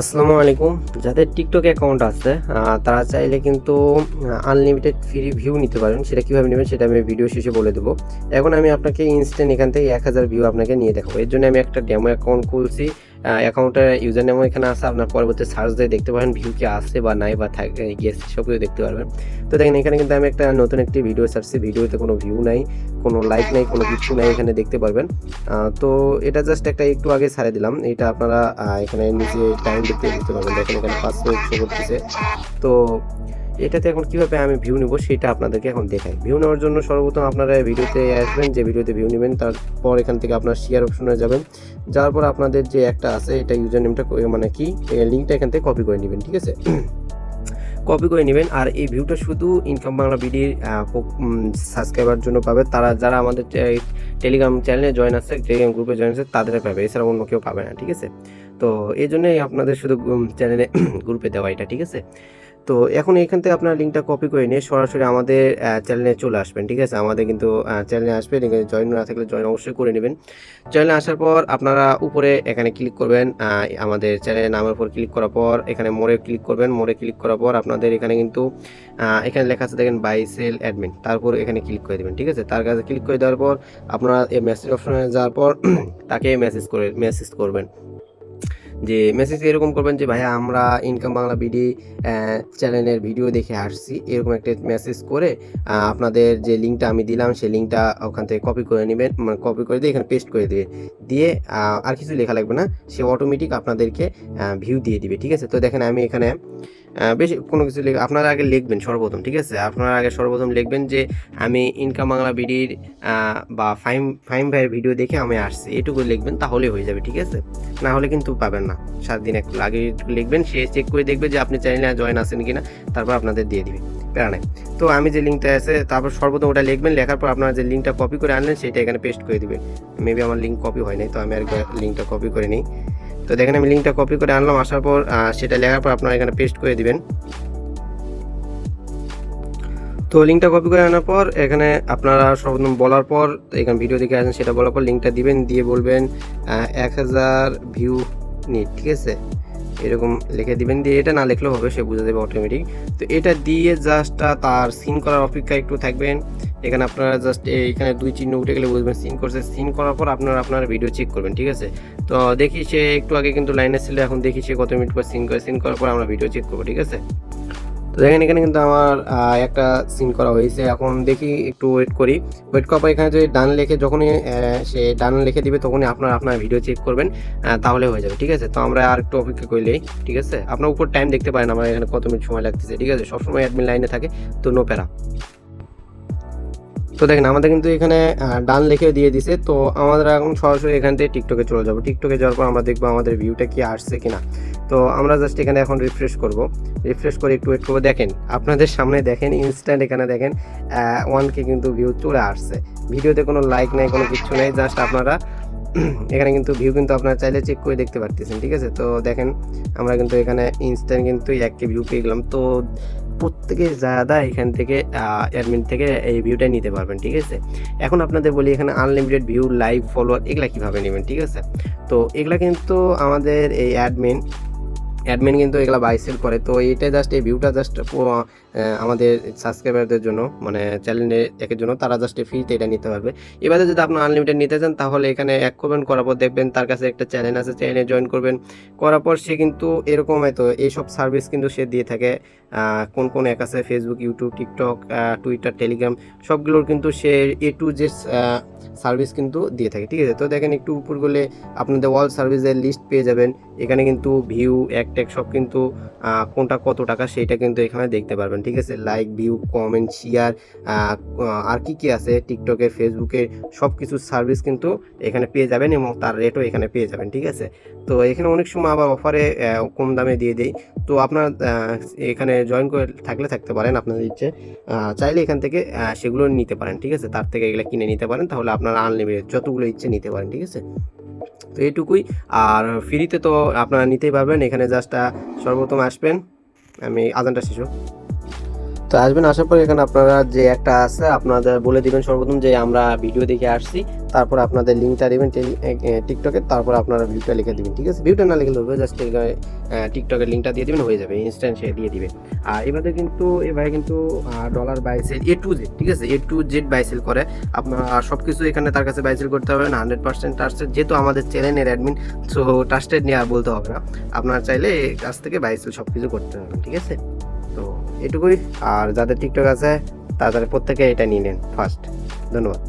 আসসালামু আলাইকুম। যাদের টিকটক অ্যাকাউন্ট আছে তারা চাইলে কিন্তু আনলিমিটেড ফ্রি ভিউ নিতে পারেন। সেটা কীভাবে নেবেন সেটা আমি ভিডিও শেষে বলে দেবো। এখন আমি আপনাকে ইনস্ট্যান্ট এখান থেকে এক হাজার ভিউ আপনাকে নিয়ে দেখাবো। এর জন্য আমি একটা ডেমো অ্যাকাউন্ট খুলছি। অ্যাকাউন্টের ইউজার নেমও এখানে আছে আপনার পরবর্তী সার্চ দিয়ে দেখতে পারেন ভিউ কি আসছে বা নাই বা থাকে গিয়েছে সব কিছু দেখতে পারবেন। তো দেখেন এখানে কিন্তু আমি একটা নতুন একটি ভিডিও ছাড়ছি ভিডিওতে কোনো ভিউ নাই কোনো লাইক নাই কোনো কিছু নাই এখানে দেখতে পারবেন। তো এটা জাস্ট একটা একটু আগে ছাড়ে দিলাম এটা আপনারা এখানে নিজে টাইম দেখতে দেখতে পারবেন। দেখেন এখানে পাঁচ মিনিট শো করতেছে। তো এটাতে এখন কীভাবে আমি ভিউ নেব সেটা আপনাদেরকে এখন দেখাই। ভিউ নেওয়ার জন্য সর্বপ্রথম আপনারা ভিডিওতে আসবেন, যে ভিডিওতে ভিউ নেবেন, তারপর এখান থেকে আপনার শেয়ার অপশনে যাবেন। যাওয়ার পর আপনাদের যে একটা আছে, এটা ইউজার নেমটা মানে কি লিঙ্কটা এখান থেকে কপি করে নেবেন, ঠিক আছে? কপি করে নেবেন, আর এই ভিউটা শুধু ইনকাম বাংলা বিডির সাবস্ক্রাইবার জন্য পাবে। তারা, যারা আমাদের টেলিগ্রাম চ্যানেলে জয়েন আছে টেলিগ্রাম গ্রুপে জয়েন আছে, তাদের পাবে, এছাড়া অন্য কেউ পাবে না, ঠিক আছে? তো এই জন্যই আপনাদের শুধু চ্যানেলে গ্রুপে দেওয়া এটা, ঠিক আছে? তো এখন এখান থেকে আপনার লিঙ্কটা কপি করে নিয়ে সরাসরি আমাদের চ্যানেলে চলে আসবেন, ঠিক আছে? আমাদের কিন্তু চ্যানেলে আসবেন জয়েন না থাকলে জয়েন অবশ্যই করে নেবেন। চ্যানেলে আসার পর আপনারা উপরে এখানে ক্লিক করবেন আমাদের চ্যানেলের নামের উপর ক্লিক করার পর, এখানে মোড়ে ক্লিক করবেন, মোড়ে ক্লিক করার পর আপনাদের এখানে কিন্তু এখানে লেখা আছে, দেখেন বাই সেল অ্যাডমিন তারপর এখানে ক্লিক করে দেবেন, ঠিক আছে? তার কাছে ক্লিক করে দেওয়ার পর আপনারা এই মেসেজ অপশনে যাওয়ার পর তাকে মেসেজ করে মেসেজ করবেন। যে মেসেজ এরকম করবেন যে, ভাইয়া, আমরা ইনকাম বাংলা বিডি চ্যানেলের ভিডিও দেখে আসছি। এরকম একটা মেসেজ করে আপনাদের যে লিঙ্কটা আমি দিলাম, সেই লিঙ্কটা ওখান থেকে কপি করে নেবেন মানে কপি করে দিয়ে এখানে পেস্ট করে দেবে দিয়ে আর কিছু লেখা লাগবে না, সে অটোমেটিক আপনাদেরকে ভিউ দিয়ে দিবে, ঠিক আছে? তো দেখেন আমি এখানে বেশি কোনো কিছু লিখ আপনারা আগে লিখবেন সর্বপ্রথম, ঠিক আছে? আপনারা আগে সর্বপ্রথম লিখবেন যে আমি ইনকাম বাংলা বিডির বা ফাইম ফাইম ভাইয়ের ভিডিও দেখে আমি আসছি। এটুকু লিখবেন তাহলে হয়ে যাবে, ঠিক আছে? না হলে কিন্তু পাবেন না। সাত দিন একটু আগে লিখবেন, সে চেক করে দেখবে যে আপনি চ্যানেলে জয়েন আছেন কিনা, তারপর আপনাদের দিয়ে দিবে। প্যারা নাই। তো আমি যে লিঙ্কটা আছে, তারপর সর্বপ্রথম ওটা লিখবেন, লেখার পর আপনারা যে লিঙ্কটা কপি করে আনলেন, সেটা এখানে পেস্ট করে দিবেন। মেবি আমার লিঙ্ক কপি হয় নাই, তো আমি আর লিঙ্কটা কপি করে নিই। তো দেখেন আমি লিঙ্কটা কপি করে আনলাম, আসার পর সেটা লেখার পর আপনারা এখানে পেস্ট করে দিবেন। তো লিঙ্কটা কপি করে আনার পর, এখানে আপনারা সব বলার পর এখানে ভিডিও দেখে আসেন, সেটা বলার পর লিঙ্কটা দিবেন, দিয়ে বলবেন এক হাজার ভিউ নিট, ঠিক আছে? এরকম লিখে দিবেন। দিয়ে এটা না লিখলেও হবে, সে বুঝে দেবে অটোমেটিক তো এটা দিয়ে জাস্ট তার সিন করার অপেক্ষা একটু থাকবেন। এখানে আপনারা জাস্ট এখানে দুই চিহ্ন উঠে গেলে বুঝবেন সিন করছে। সিন করার পর আপনারা আপনার ভিডিও চেক করবেন, ঠিক আছে? তো দেখি সে একটু আগে কিন্তু লাইনে ছিল, এখন দেখি সে কত মিনিট পর সিন করে। সিন করার পর আমরা ভিডিও চেক করব, ঠিক আছে? তো দেখেন, এখানে কিন্তু আমার একটা সিন করা হয়েছে। এখন দেখি, একটু ওয়েট করি। ওয়েট করার পর এখানে যদি ডান লেখে যখনই সে ডান লিখে দিবে, তখনই আপনার আপনার ভিডিও চেক করবেন তাহলে হয়ে যাবে, ঠিক আছে? তো আমরা আর একটু অপেক্ষা করলেই ঠিক আছে? আপনার উপর টাইম দেখতে পারেন, আমার এখানে কত মিনিট সময় লাগতেছে, ঠিক আছে? সবসময় অ্যাডমিন লাইনে থাকে, তো নো প্যারা তো দেখেন, আমাদের কিন্তু এখানে ডান লিখে দিয়ে দিছে, তো আমাদের এখন সরাসরি এখান থেকে টিকটকে চলে যাব। টিকটকে যাওয়ার পর আমরা দেখব আমাদের ভিউটা কি আসছে কিনা। তো আমরা জাস্ট এখানে এখন রিফ্রেশ করব। রিফ্রেশ করে একটু করব। দেখেন, আপনাদের সামনে দেখেন ইনস্ট্যান্ট এখানে দেখেন ওয়ান কে কিন্তু ভিউ চলে আসছে। ভিডিওতে কোনো লাইক নেই, কোনো কিছু নেই জাস্ট আপনারা এখানে কিন্তু ভিউ কিন্তু আপনারা চাইলে চেক করে দেখতে পারতেছেন, ঠিক আছে? তো দেখেন, আমরা কিন্তু এখানে ইনস্ট্যান্ট কিন্তু এক কে ভিউ পেয়ে গেলাম। তো প্রত্যেকে জায়গা এখান থেকে অ্যাডমিন থেকে এই ভিউটা নিতে পারবেন, ঠিক আছে? এখন আপনাদের বলি, এখানে আনলিমিটেড ভিউ লাইভ ফলোয়ার এগুলা কীভাবে নেবেন, ঠিক আছে? তো এগুলা কিন্তু আমাদের এই অ্যাডমিন অ্যাডমিন কিন্তু এগুলো বাই সেল করে। তো এইটা জাস্ট এই ভিউটা জাস্ট আমাদের সাবস্ক্রাইবারদের জন্য মানে চ্যানেলে একের জন্য, তারা জাস্ট ফ্রিতে এটা নিতে পারবে। এবারে যদি আপনার আনলিমিটেড নিতে চান, তাহলে এখানে এক করবেন করার পর দেখবেন তার কাছে একটা চ্যানেল আছে চ্যানেলে জয়েন করবেন। করার পর সে কিন্তু এরকম হয়তো এইসব সার্ভিস কিন্তু সে দিয়ে থাকে। কোন কোন অ্যাপ আছে Facebook YouTube TikTok Twitter Telegram সবগুলোর কিন্তু সে এ টু জেড সার্ভিস কিন্তু দিয়ে থাকে, ঠিক আছে? তো দেখেন একটু উপর গেলে আপনাদের অল সার্ভিসের লিস্ট পেয়ে যাবেন। এখানে কিন্তু ভিউ এক ট্যাক সব কিন্তু কোনটা কত টাকা সেটা কিন্তু এখানে দেখতে পারবেন, ঠিক আছে? লাইক ভিউ কমেন্ট শেয়ার আর কি কি আছে? টিকটকে ফেসবুকে সব কিছু সার্ভিস কিন্তু এখানে পেয়ে যাবেন এবং তার রেটও এখানে পেয়ে যাবেন, ঠিক আছে? তো এখানে অনেক সময় আবার অফারে কম দামে দিয়ে দেয় তো আপনার এখানে জয়েন করে থাকলে থাকতে পারেন আপনাদের ইচ্ছে। চাইলে এখান থেকে সেগুলো নিতে পারেন, ঠিক আছে? তার থেকে এগুলো কিনে নিতে পারেন, তাহলে আপনার আনলিমিটেড যতগুলো ইচ্ছে নিতে পারেন, ঠিক আছে? তো এইটুকুই আর ফ্রিতে তো আপনারা নিতেই পারবেন, এখানে জাস্ট সর্বপ্রথম আসবেন, আমি আজানটা শিশু তো আসবেন, আসার পর এখানে আপনারা যে একটা আছে, আপনাদের বলে দিবেন সর্বপ্রথম যে আমরা ভিডিও দেখে আসছি, তারপর আপনাদের লিঙ্কটা দিবেন টিকটকে, তারপর আপনারা ভিউটা লিখে দিবেন, ঠিক আছে? ভিউটা না লিখলে হবে জাস্ট টিকটকের লিঙ্কটা দিয়ে দিবেন, হয়ে যাবে ইনস্ট্যান্ট দিয়ে দিবেন। আর এবারে কিন্তু এবারে কিন্তু dollar buy sell A to Z ঠিক আছে? এ টু জেড বাইসেল করে। আপনার সব কিছু এখানে তার কাছে বাইসেল করতে হবে না হান্ড্রেড পার্সেন্ট ট্রাস্টেড যেহেতু আমাদের চ্যানেলের অ্যাডমিন সো ট্রাস্টেড নিয়ে আর বলতে হবে না। আপনার চাইলে কাছ থেকে বাইসেল সব কিছু করতে হবে, ঠিক আছে? তো এটুকুই। আর যাদের টিকটক আছে তাদের প্রত্যেকে এটা নিয়ে নেন ফার্স্ট ধন্যবাদ।